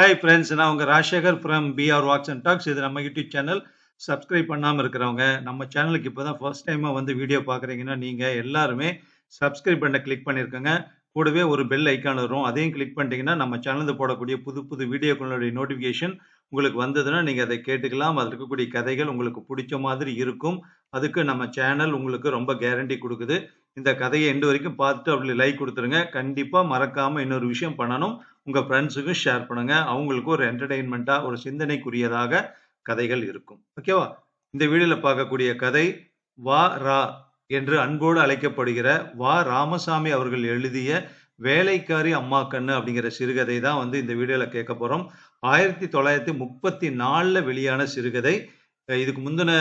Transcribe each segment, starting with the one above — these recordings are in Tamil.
ஹாய் ஃப்ரெண்ட்ஸ் நான் உங்கள் Rajasekhar from PR walks and talks இது நம்ம யூடியூப் சேனல் சப்ஸ்கிரைப் பண்ணாமல் இருக்கிறவங்க நம்ம சேனலுக்கு இப்போ தான் ஃபர்ஸ்ட் டைமாக வந்து வீடியோ பார்க்குறீங்கன்னா நீங்கள் எல்லாருமே சப்ஸ்கிரைப் பண்ண கிளிக் பண்ணியிருக்கோங்க கூடவே ஒரு பெல் ஐக்கான் வரும். அதையும் கிளிக் பண்ணிட்டீங்கன்னா நம்ம சேனலில் போடக்கூடிய புது புது வீடியோக்களுடைய நோட்டிஃபிகேஷன் உங்களுக்கு வந்ததுன்னா நீங்கள் அதை கேட்டுக்கலாம். அதில் இருக்கக்கூடிய கதைகள் உங்களுக்கு பிடிச்ச மாதிரி இருக்கும். அதுக்கு நம்ம சேனல் உங்களுக்கு ரொம்ப கேரண்டி கொடுக்குது. இந்த கதையை எண்டு வரைக்கும் பார்த்துட்டு அப்படி லைக் கொடுத்துருங்க. கண்டிப்பாக மறக்காமல் இன்னொரு விஷயம் பண்ணணும். உங்கள் ஃப்ரெண்ட்ஸுக்கும் ஷேர் பண்ணுங்க. அவங்களுக்கு ஒரு என்டர்டெயின்மெண்ட்டாக ஒரு சிந்தனைக்குரியதாக கதைகள் இருக்கும். ஓகேவா இந்த வீடியோவில் பார்க்கக்கூடிய கதை வா ரா என்று அன்போடு அழைக்கப்படுகிற வா ராமசாமி அவர்கள் எழுதிய வேலைக்காரி அம்மா கண்ணு அப்படிங்கிற சிறுகதை தான் வந்து இந்த வீடியோவில் கேட்க போகிறோம் ஆயிரத்தி தொள்ளாயிரத்தி முப்பத்தி நாலில் வெளியான சிறுகதை. இதுக்கு முந்தின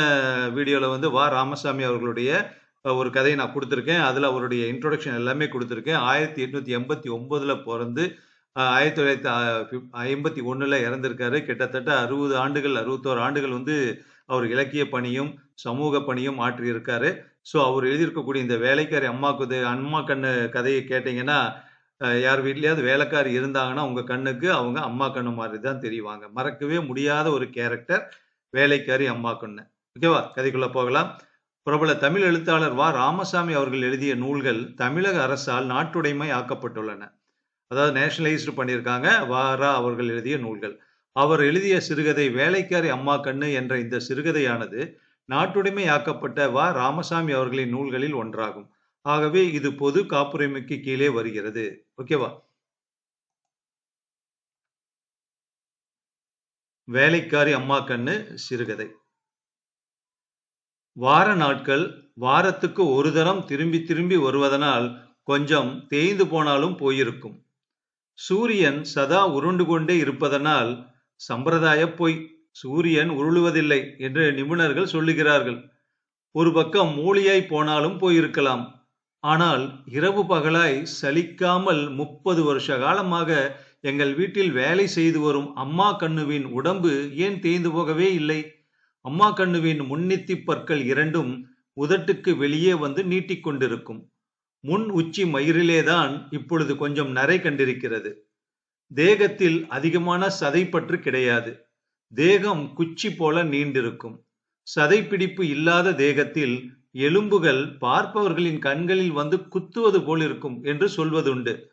வீடியோவில் வந்து வா ராமசாமி அவர்களுடைய ஒரு கதையை நான் கொடுத்துருக்கேன். அதில் அவருடைய இன்ட்ரொடக்ஷன் எல்லாமே கொடுத்துருக்கேன். ஆயிரத்தி எட்நூற்றி எண்பத்தி ஒம்பதில் பிறந்து ஆயிரத்தி தொள்ளாயிரத்தி ஐம்பத்தி ஒன்றில் இறந்திருக்காரு. கிட்டத்தட்ட அறுபது ஆண்டுகள் அறுபத்தோரு ஆண்டுகள் வந்து அவர் இலக்கிய பணியும் சமூக பணியும் ஆற்றியிருக்காரு. ஸோ அவர் எழுதியிருக்கக்கூடிய இந்த வேலைக்காரி அம்மா குது அம்மா கண்ணு கதையை கேட்டிங்கன்னா யார் வீட்லேயாவது வேலைக்காரி இருந்தாங்கன்னா உங்கள் கண்ணுக்கு அவங்க அம்மா கண்ணு மாதிரி தான் தெரிவாங்க. மறக்கவே முடியாத ஒரு கேரக்டர் வேலைக்காரி அம்மா கண்ணு. ஓகேவா? கதைக்குள்ளே போகலாம். பிரபல தமிழ் எழுத்தாளர் வா. ராமசாமி அவர்கள் எழுதிய நூல்கள் தமிழக அரசால் நாட்டுடைமை ஆக்கப்பட்டுள்ளன. அதாவது நேஷனலைஸ்டு பண்ணியிருக்காங்க. வாரா அவர்கள் எழுதிய நூல்கள். அவர் எழுதிய சிறுகதை வேலைக்காரி அம்மா கண்ணு என்ற இந்த சிறுகதையானது நாட்டுடைமை ஆக்கப்பட்ட வா. ராமசாமி அவர்களின் நூல்களில் ஒன்றாகும். ஆகவே இது பொது காப்புரிமைக்கு கீழே வருகிறது. ஓகேவா வேலைக்காரி அம்மா கண்ணு சிறுகதை. வார நாட்கள் வாரத்துக்கு ஒரு தரம் திரும்பி திரும்பி வருவதனால் கொஞ்சம் தேய்ந்து போனாலும் போயிருக்கும். சூரியன் சதா உருண்டு கொண்டே இருப்பதனால் சம்பிரதாய பொய் சூரியன் உருளுவதில்லை என்று நிபுணர்கள் சொல்லுகிறார்கள். ஒரு பக்கம் மூலியாய் போனாலும் போயிருக்கலாம். ஆனால் இரவு பகலாய் சலிக்காமல் முப்பது வருஷ காலமாக எங்கள் வீட்டில் வேலை செய்து வரும் அம்மா கண்ணுவின் உடம்பு ஏன் தேய்ந்து போகவே இல்லை? அம்மா கண்ணுவின் முன்னித்தி பற்கள் இரண்டும் உதட்டுக்கு வெளியே வந்து நீட்டிக்கொண்டிருக்கும் முன் உச்சி மயிரிலேதான் இப்பொழுது கொஞ்சம் நரை கண்டிருக்கிறது. தேகத்தில் அதிகமான சதைப்பற்று கிடையாது. தேகம் குச்சி போல நீண்டிருக்கும். சதைப்பிடிப்பு இல்லாத தேகத்தில் எலும்புகள் பார்ப்பவர்களின் கண்களில் வந்து குத்துவது போல் இருக்கும் என்று சொல்வதுண்டு.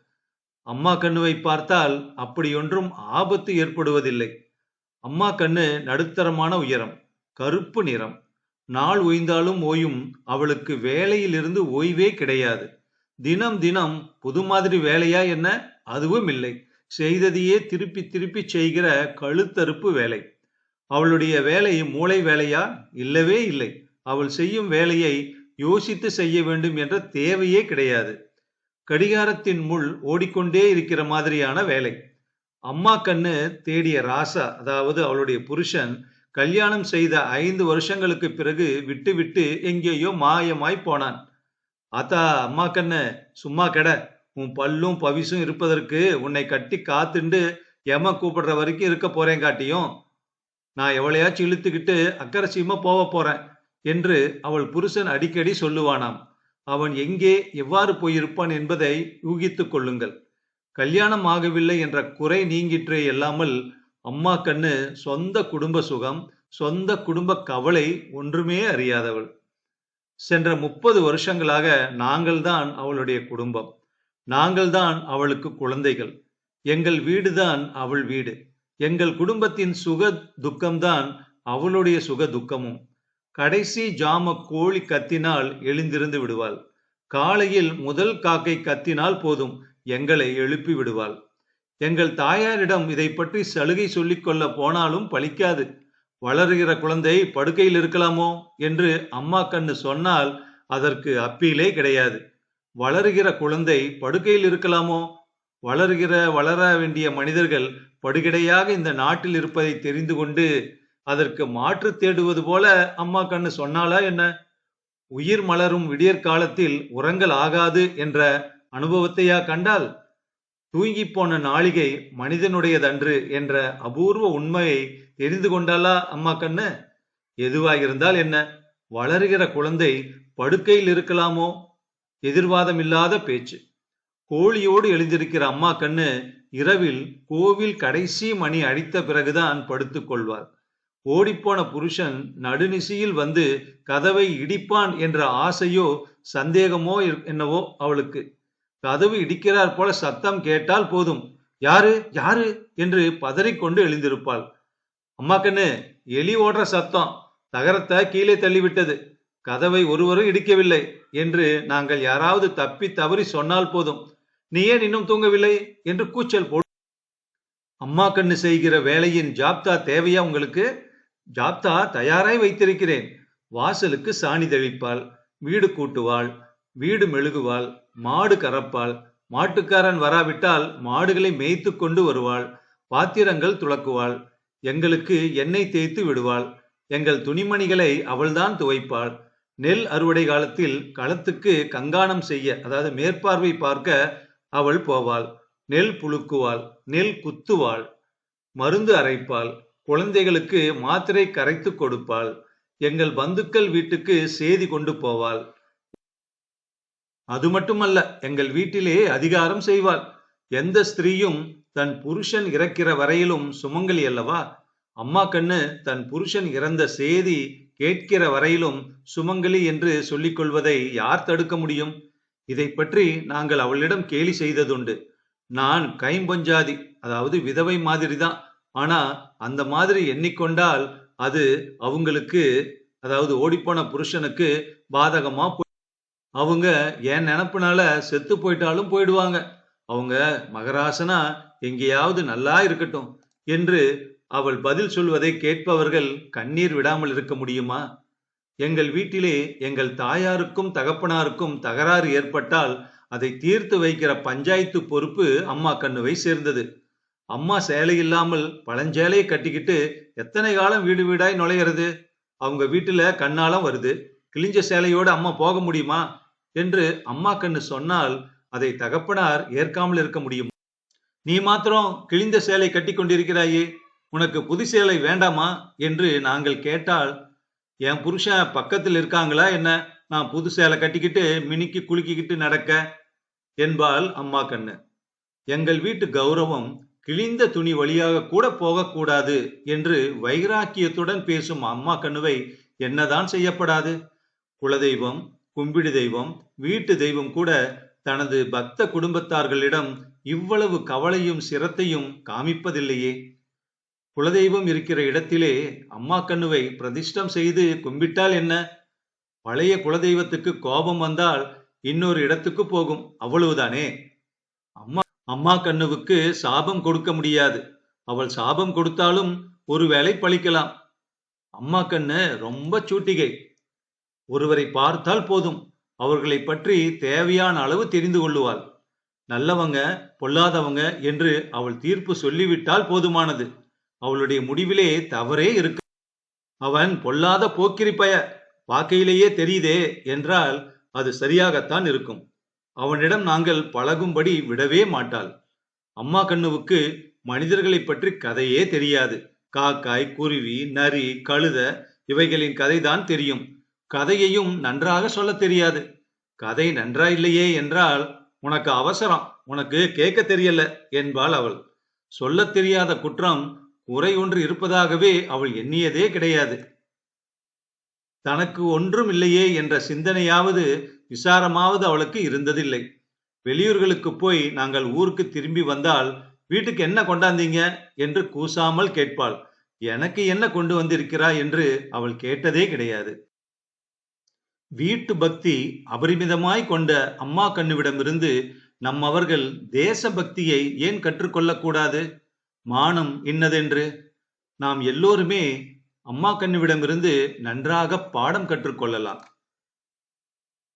அம்மா கண்ணுவை பார்த்தால் அப்படியொன்றும் ஆபத்து ஏற்படுவதில்லை. அம்மா கண்ணு நடுத்தரமான உயரம். கருப்பு நிறம். நாள் ஓய்ந்தாலும் ஓயும் அவளுக்கு வேலையிலிருந்து ஓய்வே கிடையாது. தினம் தினம் புது மாதிரி வேலையா என்ன? அதுவும் இல்லை. செய்ததையே திருப்பி திருப்பி செய்கிற கழுத்தறுப்பு வேலை. அவளுடைய வேலை மூளை வேலையா? இல்லவே இல்லை. அவள் செய்யும் வேலையை யோசித்து செய்ய வேண்டும் என்ற தேவையே கிடையாது. கடிகாரத்தின் முள் ஓடிக்கொண்டே இருக்கிற மாதிரியான வேலை. அம்மா கண்ணு தேடிய ராசா அதாவது அவளுடைய புருஷன் கல்யாணம் செய்த ஐந்து வருஷங்களுக்கு பிறகு விட்டு விட்டு எங்கேயோ மாயமாய் போனான். ஆத்தா அம்மா கண்ணு சும்மா கெட. உன் பல்லும் பவிசும் இருப்பதற்கு உன்னை கட்டி காத்துண்டு எம கூப்பிடுற வரைக்கும் இருக்க போறேன் காட்டியும். நான் எவளையாச்சும் இழுத்துக்கிட்டு அக்கரசியமா போக போறேன் என்று அவள் புருஷன் அடிக்கடி சொல்லுவானாம். அவன் எங்கே எவ்வாறு போயிருப்பான் என்பதை யூகித்துக் கொள்ளுங்கள். கல்யாணம் ஆகவில்லை என்ற குறை நீங்கிற்றே இல்லாமல் அம்மா கண்ணு சொந்த குடும்ப சுகம் சொந்த குடும்ப கவலை ஒன்றுமே அறியாதவள். சென்ற முப்பது வருஷங்களாக நாங்கள்தான் அவளுடைய குடும்பம். நாங்கள்தான் அவளுக்கு குழந்தைகள். எங்கள் வீடுதான் அவள் வீடு. எங்கள் குடும்பத்தின் சுக துக்கம்தான் அவளுடைய சுக துக்கமும். கடைசி ஜாம கோழி கத்தினால் எழுந்திருந்து விடுவாள். காலையில் முதல் காக்கை கத்தினால் போதும். எங்களை எழுப்பி விடுவாள். எங்கள் தாயாரிடம் இதை பற்றி சலுகை சொல்லிக் கொள்ள போனாலும் பலிக்காது வளருகிற குழந்தை படுக்கையில் இருக்கலாமோ? என்று அம்மா கண்ணு சொன்னால் அதற்கு அப்பீலே கிடையாது. வளருகிற குழந்தை படுக்கையில் இருக்கலாமோ? வளருகிற வளர வேண்டிய மனிதர்கள் படுகிடையாக இந்த நாட்டில் இருப்பதை தெரிந்து கொண்டு அதற்கு மாற்று தேடுவது போல அம்மா கண்ணு சொன்னாலா என்ன? உயிர் மலரும் விடியற் காலத்தில் உரங்கள் ஆகாது என்ற அனுபவத்தையா கண்டால் தூங்கி போன நாளிகை மனிதனுடையதன்று என்ற அபூர்வ உண்மையை தெரிந்து கொண்டாலா அம்மா கண்ணு? எதுவாயிருந்தால் என்ன? வளருகிற குழந்தை படுக்கையில் இருக்கலாமோ? எதிர்வாதம் இல்லாத பேச்சு. கோழியோடு எழுந்திருக்கிற அம்மா கண்ணு இரவில் கோவில் கடைசி மணி அடித்த பிறகுதான் படுத்துக் கொள்வார் ஓடிப்போன புருஷன் நடுநிசியில் வந்து கதவை இடிப்பான் என்ற ஆசையோ சந்தேகமோ இரு- என்னவோ அவளுக்கு. கதவு இடிக்கிறார் போல சத்தம் கேட்டால் போதும். யாரு? யாரு? என்று பதறிக்கொண்டு எழுந்திருப்பாள். அம்மா கண்ணு எலி ஓடுற சத்தம். தகரத்தை கீழே தள்ளிவிட்டது. கதவை ஒருவரும் இடிக்கவில்லை என்று நாங்கள் யாராவது தப்பி தவறி சொன்னால் போதும். நீ ஏன் இன்னும் தூங்கவில்லை? என்று கூச்சல் போடு அம்மா கண்ணு செய்கிற வேலையின் ஜாப்தா தேவையா உங்களுக்கு? ஜாப்தா தயாராய் வைத்திருக்கிறேன். வாசலுக்கு சாணி தெளிப்பாள். வீடு கூட்டுவாள். வீடு மெழுகுவாள். மாடு கறப்பாள். மாட்டுக்காரன் வராவிட்டால் மாடுகளை மேய்த்து கொண்டு வருவாள். பாத்திரங்கள் துலக்குவாள் எங்களுக்கு எண்ணெய் தேய்த்து விடுவாள். எங்கள் துணிமணிகளை அவள்தான் துவைப்பாள். நெல் அறுவடை காலத்தில் களத்துக்கு கங்காணம் செய்ய அதாவது மேற்பார்வை பார்க்க அவள் போவாள். நெல் புழுக்குவாள். நெல் குத்துவாள். மருந்து அரைப்பாள். குழந்தைகளுக்கு மாத்திரை கரைத்து கொடுப்பாள். எங்கள் பந்துக்கள் வீட்டுக்கு செய்தி கொண்டு போவாள். அது மட்டுமல்ல எங்கள் வீட்டிலே அதிகாரம் செய்வாள். எந்த ஸ்திரீயும் தன் புருஷன் இறக்கிற வரையிலும் சுமங்கலி அல்லவா? அம்மா கண்ணு தன் புருஷன் இறந்த செய்தி கேட்கிற வரையிலும் சுமங்கலி என்று சொல்லிக் கொள்வதை யார் தடுக்க முடியும்? இதை பற்றி நாங்கள் அவளிடம் கேலி செய்ததுண்டு. நான் கைம்பொஞ்சாதி அதாவது விதவை மாதிரிதான். ஆனா அந்த மாதிரி எண்ணிக்கொண்டால் அது அவங்களுக்கு அதாவது ஓடிப்போன புருஷனுக்கு பாதகமா அவங்க என் நினப்புனால செத்து போயிட்டாலும் போயிடுவாங்க. அவங்க மகராசனா எங்கேயாவது நல்லா இருக்கட்டும் என்று அவள் பதில் சொல்வதை கேட்பவர்கள் கண்ணீர் விடாமல் இருக்க முடியுமா? எங்கள் வீட்டிலே எங்கள் தாயாருக்கும் தகப்பனாருக்கும் தகராறு ஏற்பட்டால் அதை தீர்த்து வைக்கிற பஞ்சாயத்து பொறுப்பு அம்மா கண்ணுவை சேர்ந்தது. அம்மா சேலை இல்லாமல் பழஞ்சேலையை கட்டிக்கிட்டு எத்தனை காலம் வீடு வீடாய் நுழையிறது? அவங்க வீட்டுல கண்ணாலம் வருது. கிழிஞ்ச சேலையோட அம்மா போக முடியுமா என்று அம்மா கண்ணு சொன்னால் அதை தகப்பனார் ஏற்காமல் இருக்க முடியும். நீ மாத்திரம் கிழிந்த சேலை கட்டி கொண்டிருக்கிறாயே உனக்கு புது சேலை வேண்டாமா என்று நாங்கள் கேட்டால் என் புருஷன் பக்கத்தில் இருக்காங்களா என்ன? நான் புது சேலை கட்டிக்கிட்டு மினுக்கி குலுக்கிக்கிட்டு நடக்க? என்பாள் அம்மா கண்ணு. எங்கள் வீட்டு கௌரவம் கிழிந்த துணி வழியாக கூட போகக்கூடாது என்று வைராக்கியத்துடன் பேசும் அம்மா கண்ணுவை என்னதான் செய்யப்படாது? குலதெய்வம் கும்பிடு தெய்வம் வீட்டு தெய்வம் கூட தனது பக்த குடும்பத்தார்களிடம் இவ்வளவு கவலையும் சிரத்தையும் காமிப்பதில்லையே. குலதெய்வம் இருக்கிற இடத்திலே அம்மா கண்ணுவை பிரதிஷ்டம் செய்து கும்பிட்டால் என்ன? பழைய குலதெய்வத்துக்கு கோபம் வந்தால் இன்னொரு இடத்துக்கு போகும் அவ்வளவுதானே? அம்மா அம்மா கண்ணுவுக்கு சாபம் கொடுக்க முடியாது. அவள் சாபம் கொடுத்தாலும் ஒருவேளை பழிக்கலாம். அம்மா கண்ணு ரொம்ப சூட்டிகை. ஒருவரை பார்த்தால் போதும். அவர்களை பற்றி தேவையான அளவு தெரிந்து கொள்ளுவாள். நல்லவங்க பொல்லாதவங்க என்று அவள் தீர்ப்பு சொல்லிவிட்டால் போதுமானது. அவளுடைய முடிவிலே தவறே இருக்கு. அவன் பொல்லாத போக்கிரிப்பய வாக்கையிலேயே தெரியுதே என்றால் அது சரியாகத்தான் இருக்கும். அவனிடம் நாங்கள் பழகும்படி விடவே மாட்டாள். அம்மா கண்ணுவுக்கு மனிதர்களை பற்றி கதையே தெரியாது. காக்காய் குருவி நரி கழுத இவைகளின் கதைதான் தெரியும். கதையையும் நன்றாக சொல்லத் தெரியாது. கதை நன்றா இல்லையே என்றால் உனக்கு அவசரம் உனக்கு கேட்க தெரியல என்பாள் அவள். சொல்ல தெரியாத குற்றம் குறை ஒன்று இருப்பதாகவே அவள் எண்ணியதே கிடையாது. தனக்கு ஒன்றும் இல்லையே என்ற சிந்தனையாவது விசாரமாவது அவளுக்கு இருந்ததில்லை. வெளியூர்களுக்கு போய் நாங்கள் ஊருக்கு திரும்பி வந்தால் வீட்டுக்கு என்ன கொண்டாந்தீங்க? என்று கூசாமல் கேட்பாள். எனக்கு என்ன கொண்டு வந்திருக்கிறாய்? என்று அவள் கேட்டதே கிடையாது. வீட்டு பக்தி அபரிமிதமாய் கொண்ட அம்மா கண்ணுவிடமிருந்து நம்மவர்கள் தேச பக்தியை ஏன் கற்றுக்கொள்ளக்கூடாது? மானம் இன்னதென்று? நாம் எல்லோருமே அம்மா கண்ணுவிடமிருந்து நன்றாக பாடம் கற்றுக்கொள்ளலாம்.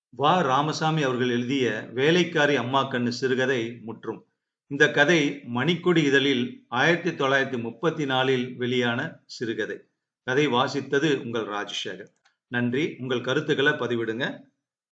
வா ராமசாமி அவர்கள் எழுதிய வேலைக்காரி அம்மா கண்ணு சிறுகதை முற்றும். இந்த கதை மணிக்கொடி இதழில் ஆயிரத்தி தொள்ளாயிரத்தி முப்பத்தி நாலில் வெளியான சிறுகதை. கதை வாசித்தது உங்கள் ராஜசேகர். நன்றி. உங்கள் கருத்துக்களை பதிவிடுங்க.